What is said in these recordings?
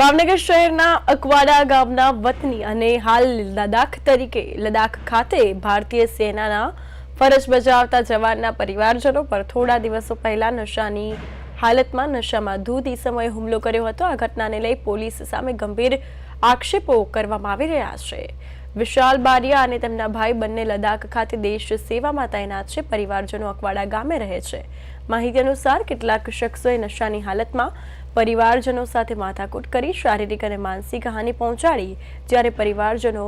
ભાવનગર શહેરના અકવાડા ગામના વતની અને હાલ લદાખ તરીકે લદાખ ખાતે ભારતીય સેનાના ફરજ બજાવતા જવાનના પરિવારજનો પર થોડા દિવસો પહેલા નશાની હાલતમાં નશામાં ધૂત સમયે હુમલો કર્યો હતો. આ ઘટનાને લઈ પોલીસ સામે ગંભીર આક્ષેપો કરવામાં આવી રહ્યા છે. વિશાલ બારિયા અને તેમના ભાઈ બંને લદાખ ખાતે દેશ સેવામાં તૈનાત છે. પરિવારજનો અકવાડા ગામે રહે છે. માહિતી અનુસાર કેટલાક શખ્સોએ નશાની હાલતમાં પરિવારજનો સાથે માથાકૂટ કરી શારીરિક અને માનસિક હાનિ પહોંચાડી. જ્યારે પરિવારજનો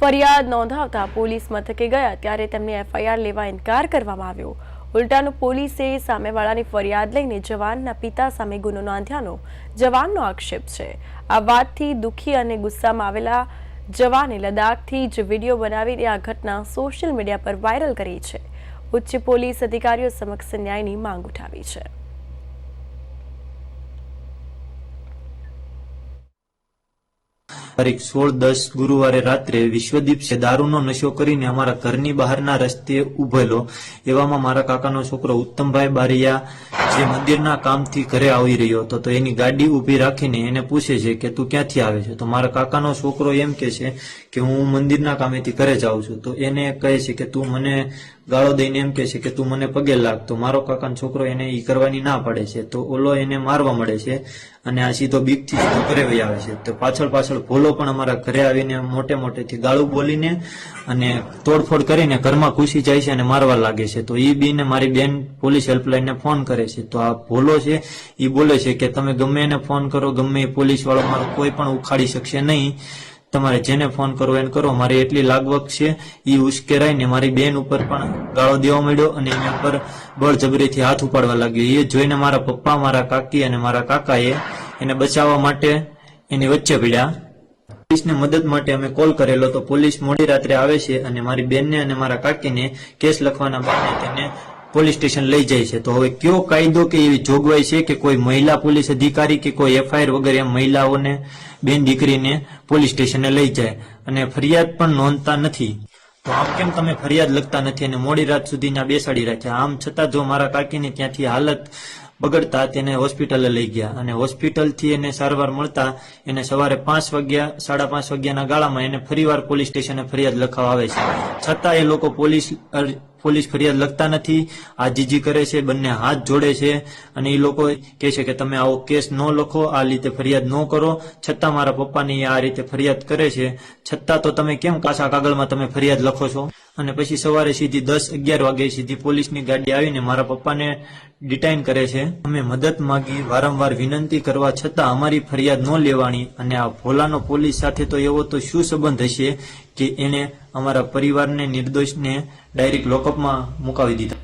ફરિયાદ નોંધાવતા પોલીસ મથકે ગયા, ત્યારે તેમને એફઆઈઆર લેવા ઇનકાર કરવામાં આવ્યો. ઉલટાનું પોલીસે સામેવાળાની ફરિયાદ લઈને જવાનના પિતા સામે ગુનો નોંધ્યાનો જવાનનો આક્ષેપ છે. આ વાતથી દુઃખી અને ગુસ્સામાં આવેલા જવાને લદ્દાખથી જ વીડિયો બનાવીને આ ઘટના સોશિયલ મીડિયા પર વાયરલ કરી છે. ઉચ્ચ પોલીસ અધિકારીઓ સમક્ષ ન્યાયની માંગ ઉઠાવી છે. તારીખ સોળ દસ ગુરુવારે રાત્રે વિશ્વદીપ છે દારૂનો નશો કરીને અમારા ઘરની બહારના રસ્તે ઉભેલો. એવામાં મારા કાકાનો છોકરો ઉત્તમભાઈ બારિયા જે મંદિરના કામથી ઘરે આવી રહ્યો હતો. તો એની ગાડી ઊભી રાખીને એને પૂછે છે કે, તું ક્યાંથી આવે છે? તો મારા કાકાનો છોકરો એમ કે છે કે, હું મંદિરના કામેથી ઘરે જાઉં છું. તો એને કહે છે કે, તું મને ગાળો દઈને એમ કહે છે કે તું મને પગે લાગ, તો મારો કાકાનો છોકરો એને ઈ કરવાની ના પાડે છે. તો ઓલો એને મારવા મળે છે અને આ સીધો બીકથી સીધો ઘરે વહી આવે છે. તો પાછળ પાછળ ભોલો પણ અમારા ઘરે આવીને મોટે મોટેથી ગાળું બોલીને અને તોડફોડ કરીને ઘરમાં ઘૂસી જાય છે અને મારવા લાગે છે. તો ઈ બીને મારી બેન પોલીસ હેલ્પલાઇનને ફોન કરે છે. તો આ ભોલો છે, ઈ બોલે છે કે તમે ગમે એને ફોન કરો, ગમે એ પોલીસ વાળો મારો કોઈ પણ ઉખાડી શકશે નહીં. તમારે જેને ફોન કરવો એને કરો. મારી એટલી લાગવક છે એ ઉશ્કેરાઈને મારી બેન ઉપર પણ ગાળો દેવા માંડ્યો અને એના પર બળજબરીથી હાથ ઉપાડવા લાગ્યો. એ જોઈને મારા પપ્પા, મારા કાકી અને મારા કાકાએ એને બચાવવા માટે એની વચ્ચે પડ્યા પોલીસને મદદ માટે અમે કોલ કરેલો તો પોલીસ મોડી રાત્રે આવે છે અને મારી બેનને અને મારા કાકીને કેસ લખવાના બહાને તેને પોલીસ સ્ટેશન લઈ જાય છે. તો હવે કયો કાયદો કે એવી જોગવાઈ છે કે કોઈ મહિલા પોલીસ અધિકારી કે કોઈ એફઆઈઆર વગેરે મહિલાઓને, બેન દીકરીને પોલીસ સ્ટેશને લઈ જાય અને ફરિયાદ પણ નોંધતા નથી. તો આમ કેમ તમે ફરિયાદ લખતા નથી અને મોડી રાત સુધી ત્યાં બેસાડી રાખ્યા? આમ છતાં જો મારા કાકીની ત્યાંથી હાલત બગડતા તેને હોસ્પિટલે લઈ ગયા અને હોસ્પિટલથી એને સારવાર મળતા એને સવારે પાંચ વાગ્યા, સાડા પાંચ વાગ્યાના ગાળામાં એને ફરીવાર પોલીસ સ્ટેશને ફરિયાદ લખાવા આવે છે. છતાં એ લોકો પોલીસ પોલીસ ફરિયાદ લખતા નથી. આજીજી કરે છે, બંને હાથ જોડે છે અને એ લોકો કહે છે કે તમે આવો કેસ ન લખો, આ રીતે ફરિયાદ ન કરો. છતાં મારા પપ્પાની આ રીતે ફરિયાદ કરે છે. છતાં તો તમે કેમ કાચા કાગળમાં તમે ફરિયાદ લખો છો? અને પછી સવારે સીધી દસ અગિયાર વાગે સીધી પોલીસની ગાડી આવીને મારા પપ્પાને ડિટાઇન કરે છે. અમે મદદ માંગી, વારંવાર વિનંતી કરવા છતાં અમારી ફરિયાદ ન લેવાની. અને આ ભોલાનો પોલીસ સાથે તો એવો તો શું સંબંધ હશે? કે એને અમારા પરિવારને નિર્દોષને ડાયરેક્ટ લોકઅપમાં મુકાવી દીધા.